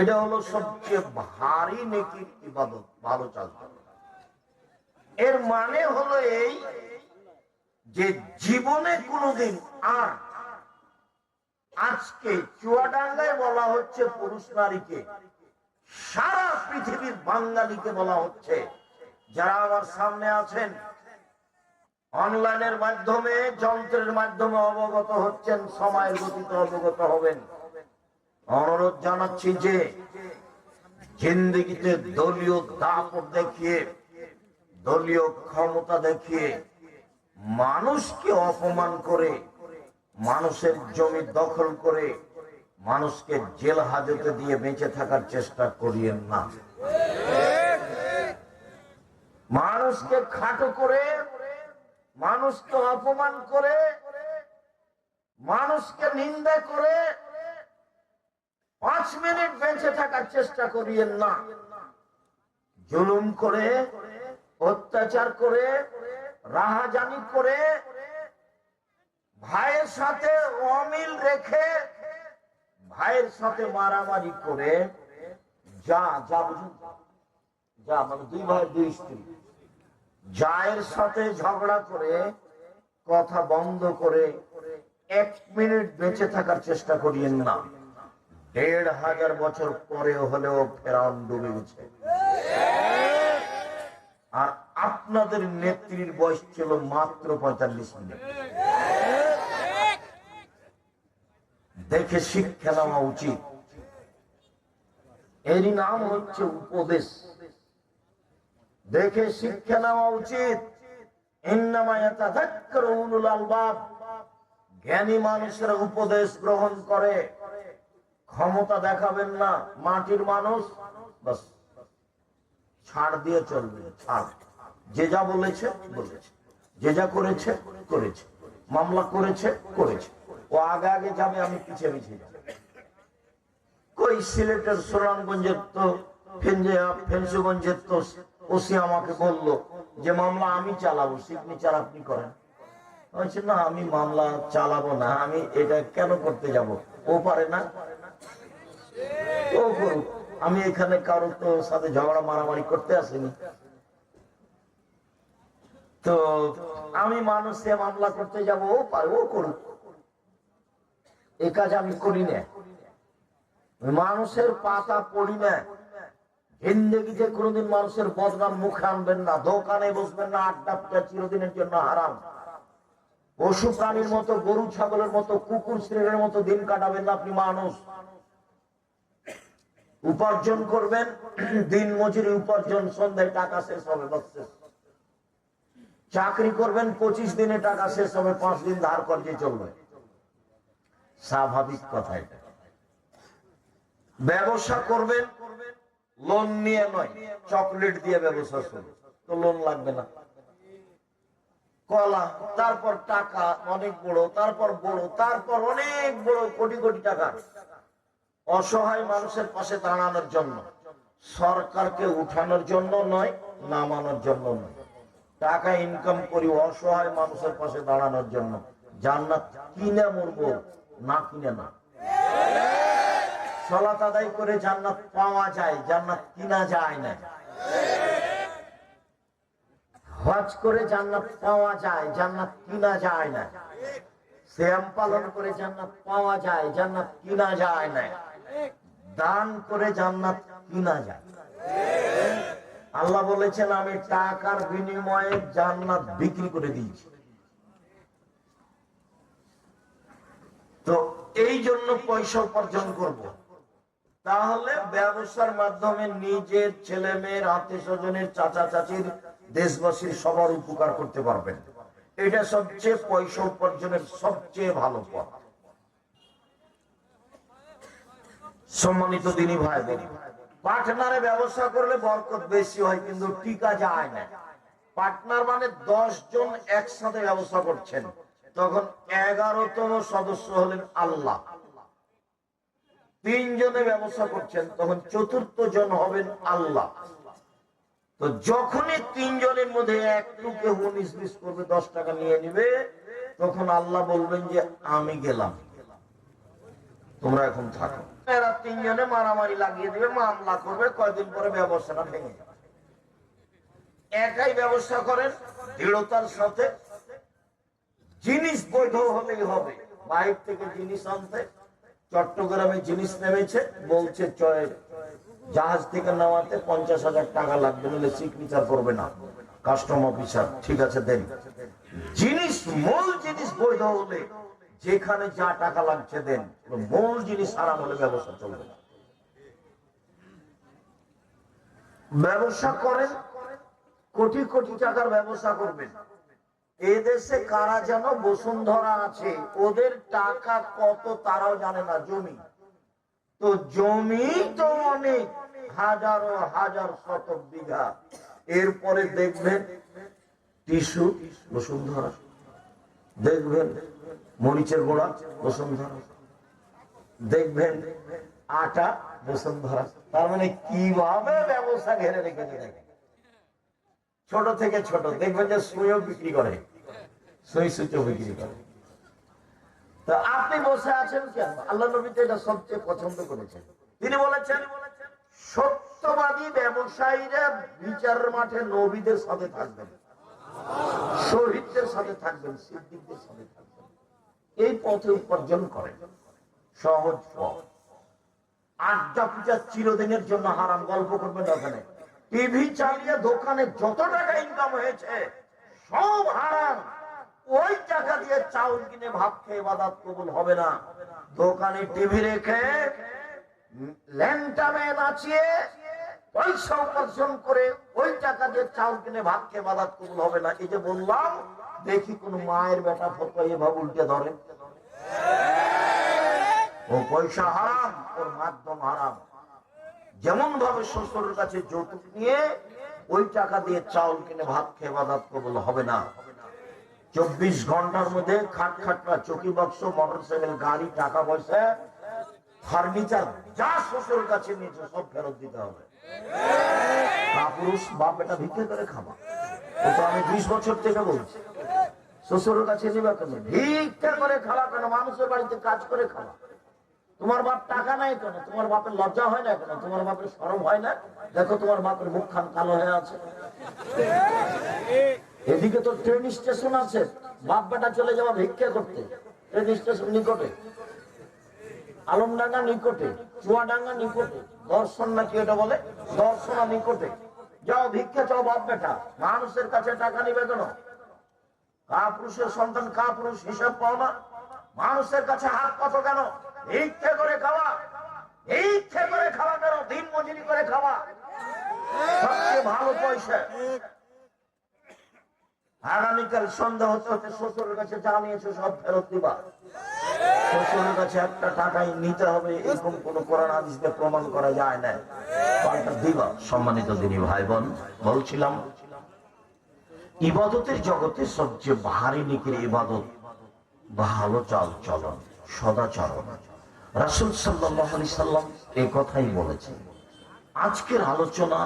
এটা হলো সবচেয়ে ভারী নেকির ইবাদত, ভালো চাল এর মানে হলো এই যে জীবনে কোনোদিন আর আজকে চুয়াডাঙ্গায় বলা হচ্ছে পুরুষ নারীকে, সারা পৃথিবীর বাঙালিকে বলা হচ্ছে। যারা আমার সামনে আছেন, অনলাইনের মাধ্যমে, যন্ত্রের মাধ্যমে অবগত হচ্ছেন সময়ের গতিতে অবগত হবেন। অনুরোধ জানাচ্ছি যে জিন্দিগিতে দলীয় দাপট দেখিয়ে, দলীয় ক্ষমতা দেখিয়ে মানুষকে অপমান করে, মানুষের জমি দখল করে মানুষকে জেল হাজতে দিয়ে বেঁচে থাকার চেষ্টা করিয়েন না। মানুষকে খাটো করে, মানুষকে অপমান করে, মানুষকে নিন্দা করে পাঁচ মিনিট বেঁচে থাকার চেষ্টা করিয়েন না। জুলুম করে, অত্যাচার করে, রাহাজানি করে, ভাইয়ের সাথে অমিল রেখে, ভাইয়ের সাথে মারামারি করে, যা যা বুঝুন। যা মানে দুই ভাই, দুই স্ত্রী। জায়ের সাথে ঝগড়া করে, কথা বন্ধ করে, এক মিনিট বেঁচে থাকার চেষ্টা করিয়েন না। দেড় হাজার বছর পরেও হলেও ফেরাউন ডুবে গেছে। আর আপনাদের নেত্রীর বয়স ছিল মাত্র পঁয়তাল্লিশ মিনিট। দেখে শিক্ষা নেওয়া উচিত। এরই নাম হচ্ছে উপদেশ। দেখে শিক্ষা নেওয়া উচিত। জ্ঞানী মানুষের উপদেশ গ্রহণ করে। ক্ষমতা দেখাবেন না, মাটির মানুষ ছাড় দিয়ে চলবে, ছাড়। যে যা বলেছে বলেছে। যে যা করেছে করেছে। মামলা করেছে করেছে। ও আগে আগে যাবে, আমি পিছিয়ে পিছিয়ে যাব। কই সিলেটের সুনামগঞ্জের তো ফেন্সুগঞ্জের তো ওসি আমাকে বলল যে, মামলা আমি চালাবো সিগনেচার আপনি করেন। না, আমি মামলা চালাবো না, আমি এটা কেন করতে যাব? ও পারে না। আমি এখানে কারোর তো সাথে ঝগড়া মারামারি করতে আসিনি। তো আমি মানুষে মামলা করতে যাব, ও পারে, ও করুক। এ কাজ আমি করি না। মানুষের পাতা পড়ি না। জিন্দগিতে কোনোদিন মানুষের বদনাম মুখে আনবেন না। দোকানে বসবেন না, আড্ডা চিরদিনের জন্য হারাম। পশু প্রাণীর মতো, গরু, ছাগলের মতো, কুকুর শ্রেণির মতো দিন কাটাবেন না আপনি মানুষ। উপার্জন করবেন, দিন মজুরি উপার্জন, সন্ধ্যায় টাকা শেষ হবে চাকরি করবেন, পঁচিশ দিনে টাকা শেষ হবে, পাঁচ দিন ধার কর্যে চলবে। স্বাভাবিক কথা এটা। ব্যবসা করবেন লোন নিয়ে নয় চকলেট দিয়ে ব্যবসা শুরু। তো লোন লাগবে না। কলা, তারপর টাকা, অনেক বড়, তারপর বড়, তারপর অনেক বড়, কোটি কোটি টাকা। অসহায় মানুষের পাশে দাঁড়ানোর জন্য। সরকারকে উঠানোর জন্য নয়, নামানোর জন্য নয়। টাকা ইনকাম করি অসহায় মানুষের পাশে দাঁড়ানোর জন্য। জান্নাত কিনে মরবো, না কিনে না। সলাত আদায় করে জান্নাত পাওয়া যায়, জান্নাত কিনা যায় না। হজ করে জান্নাত পাওয়া যায়, জান্নাত কিনা যায় না। শ্যাম পালন করে জান্নাত পাওয়া যায়, জান্নাত কিনা যায় না। দান করে জান্নাত কিনা যায়। আল্লাহ বলেছেন, আমি টাকার বিনিময়ে জান্নাত বিক্রি করে দিয়েছি। তো এই জন্য পয়সা উপার্জন করব। তাহলে ব্যবসার মাধ্যমে নিজের ছেলে মেয়ের আত্মীয় স্বজনের চাচা চাচির দেশবাসীর সবার উপকার করতে পারবেন। এটা সবচেয়ে পয়সা উপার্জনের সবচেয়ে ভালো পথ। সম্মানিত দিনী ভাই পার্টনারে ব্যবসা করলে বরকত বেশি হয়, কিন্তু টিকা যায় না। পার্টনার মানে দশ জন একসাথে ব্যবসা করছেন, তখন এগারোতম সদস্য হলেন আল্লাহ। তিনজনে ব্যবসা করছেন, তখন চতুর্থ জন হবেন আল্লাহ। তো যখনই তিনজনের মধ্যে একটু কেউ উনিশ করবে, দশ টাকা নিয়ে নিবে, তখন আল্লাহ বলবেন যে, আমি গেলাম। তোমরা এখন থাকো। এরা তিনজনে মারামারি লাগিয়ে মামলা করবে, কয়দিন পরে ব্যবসাটা ভেঙে একাই ব্যবসা করেন, দৃঢ়তার সাথে। জিনিস বৈধ হলেই হবে। বাইর থেকে জিনিস আনতে চট্টগ্রামে জিনিস নেমেছে, বলছে জাহাজ থেকে নামাতে পঞ্চাশ হাজার টাকা লাগবে নিলে সিগনেচার করবে না। কাস্টম অফিসার ঠিক আছে, দেন। জিনিস, মূল জিনিস বৈধ হলে যেখানে যা টাকা লাগছে দেন মূল জিনিস হারাম হলে ব্যবসা চলবে না। ব্যবসা করেন, কোটি কোটি টাকার ব্যবসা করবেন। এদেশে কারা যেন বসুন্ধরা আছে, ওদের টাকা কত তারাও জানে না, জমি। তো জমি তো অনেক, হাজারো, হাজার শত বিঘা। এরপরে দেখবেন, টিস্যু বসুন্ধরা। দেখবেন মরিচের গোড়া, বসুন্ধরা। দেখবেন আটা, বসুন্ধরা। তার মানে কীভাবে ব্যবসা ঘেরে দেখেন। ছোট থেকে ছোট, দেখবেন যে সুইও বিক্রি করে। সুই সুচো বিক্রি করে। তো আপনি বসে আছেন কেন? আল্লাহ নবী তো এটা সবচেয়ে পছন্দ করেছেন। তিনি বলেছেন, সত্যবাদী ব্যবসায়ীরা বিচার মাঠে নবীদের সাথে থাকবেন। শহীদদের সাথে থাকবেন, সিদ্দিকদের সাথে থাকবেন। এই পথে উপার্জন করেন সহজ পথ। আড্ডা পূজা চিরদিনের জন্য হারাম, গল্প করবেন ওখানে। টিভি চালিয়ে দোকানে যত টাকা ইনকাম হয়েছে, সব হারাম। ওই টাকা দিয়ে চাউল কিনে ভাত খেয়ে বাদাত কবুল হবে না। দোকানে টিভি রেখে ল্যাংটামে নাচিয়ে পয়সা উপার্জন করে ওই টাকা দিয়ে চাউল কিনে ভাত খেয়ে বাদাত কবুল হবে না। এই যে বললাম দেখি কোন মায়ের বেটা ফটো এভাবে উল্টে ধরে। ও পয়সা হারাম, ওর মাধ্যম হারাম। যেমন ভাবে শ্বশুরের কাছে যৌতুক নিয়ে ওই টাকা দিয়ে চাউল কিনে ভাত খেয়ে বাদাত কবল হবে না। চব্বিশ ঘণ্টার মধ্যে খাট খাটরা, চকি বাক্স মোটর সাইকেল গাড়ি, টাকা পয়সা, ফার্নিচার, যা শ্বশুর কাছে নিয়েছে সব ফেরত দিতে হবে। কাপুরুষ বাপ বেটা ভিক্ষে করে খাবা। ও তো আমি বিশ বছর থেকে বলছি। শ্বশুরের কাছে নিবা কেন? ভিক্ষা করে খাওয়া কেন? মানুষের বাড়িতে কাজ করে খাওয়া। তোমার বাপ টাকা নাই কেন? তোমার বাপের লজ্জা হয় না কেন? তোমার বাপের সরম হয় না? দেখো তোমার বাপের মুখ খান কালো হয়ে আছে। এদিকে তো ট্রেন স্টেশন আছে। বাপ বেটা চলে যাওয়া ভিক্ষা করতে। ট্রেন স্টেশন নিকটে। আলমডাঙ্গা নিকটে। চুয়াডাঙ্গা নিকটে। দর্শন নাকি এটা বলে? দর্শনা নিকটে। যাও ভিক্ষা চাও বাপ বেটা। মানুষের কাছে টাকা নিবে কেন? কাপুরুষের সন্তান কাপুরুষ হিসাব পাও না। মানুষের কাছে হাত কত কেন? ইচ্ছে করে খাওয়া। ইচ্ছে করে খাওয়া কেন? দিন মজুরি করে খাওয়া। সবচেয়ে ভালো পয়সা। আগামীকাল সন্ধ্যা হতে হতে শ্বশুরের কাছে যা নিয়েছো সব ফেরত দিবা। শ্বশুরের কাছে একটা টাকাই নিতে হবে, এরকম কোন কোরআন হাদিসকে প্রমাণ করা যায় না পাল্টা দিবা। সম্মানিত দিনী ভাই বোন বলছিলাম ইবাদতের জগতে সবচেয়ে ভারী নিকির ইবাদত ভালো চাল চলন, সদাচরণ। রাসুল সাল্লাহ সাল্লাম এ কথাই বলেছেন, আজকের আলোচনা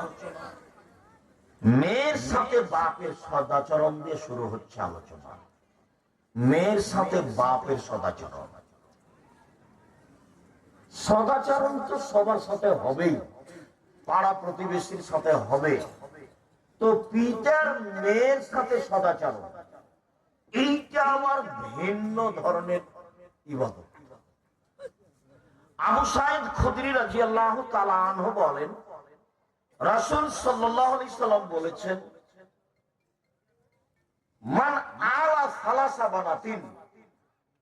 মেয়ের সাথে বাপের সদাচরণ দিয়ে শুরু হচ্ছে আলোচনা। মেয়ের সাথে বাপের সদাচরণ। সদাচরণ তো সবার সাথে হবেই, পাড়া প্রতিবেশীর সাথে হবে। তো পিতার মেয়ের সাথে সদাচরণ এইটা আমার ভিন্ন ধরনের ইবাদত। আবু সাইদ খুদরি রাজি আল্লাহ তালাহ বলেন, রাসুল সাল্লাম বলেছেন, মান আলা সালাসা বানাতিন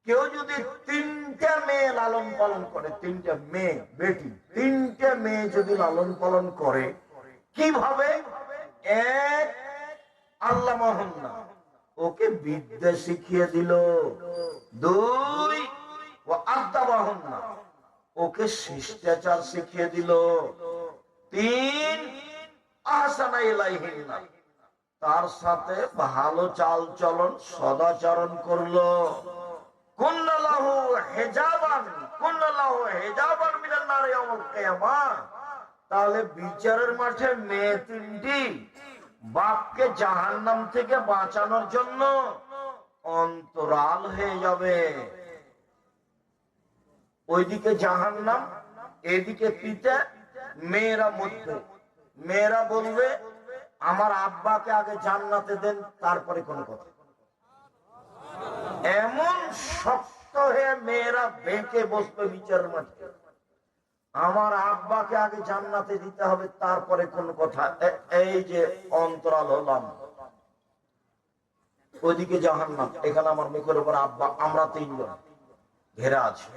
কেউ যদি তিনটা মেয়ে লালন পালন করে, তিনটা মেয়ে, বেটি, তিনটা মেয়ে যদি লালন পালন করে, কীভাবে? এক, আল্লাহ মহন্না। ওকে বিদ্যা শিখিয়ে দিল। দুই, ও বাহন্না ওকে শিষ্টাচার শিখিয়ে দিল। তিন আসানা ইলাইহিন্না। তার সাথে ভালো চাল চলন সদাচরণ করল। কুন্নালাহু হেজাবান কুন্নালাহু হেজাবান মিনান নার ইয়াউমুল কিয়ামা। তাহলে বিচারের মাঠে মেয়ে তিনটি। বাপকে জাহান্নাম থেকে বাঁচানোর জন্য অন্তরাল হয়ে যাবে। ওইদিকে জাহান্নাম, এদিকে পিতা, মেয়েরা মধ্যে মেয়েরা বলবে, আমার আব্বাকে আগে জান্নাতে দেন, তারপরে কোনো কথা। এমন শক্ত হয়ে মেয়েরা বেঁকে বসবে বিচার মাঠে। আমার আব্বাকে আগে জান্নাতে দিতে হবে, তারপরে কোন কথা। এই যে অন্তরাল হলাম ওইদিকে জাহান্নাম, এখানে আমার মুখের উপর আব্বা, আমরা তিনজন, ঘেরা আছে।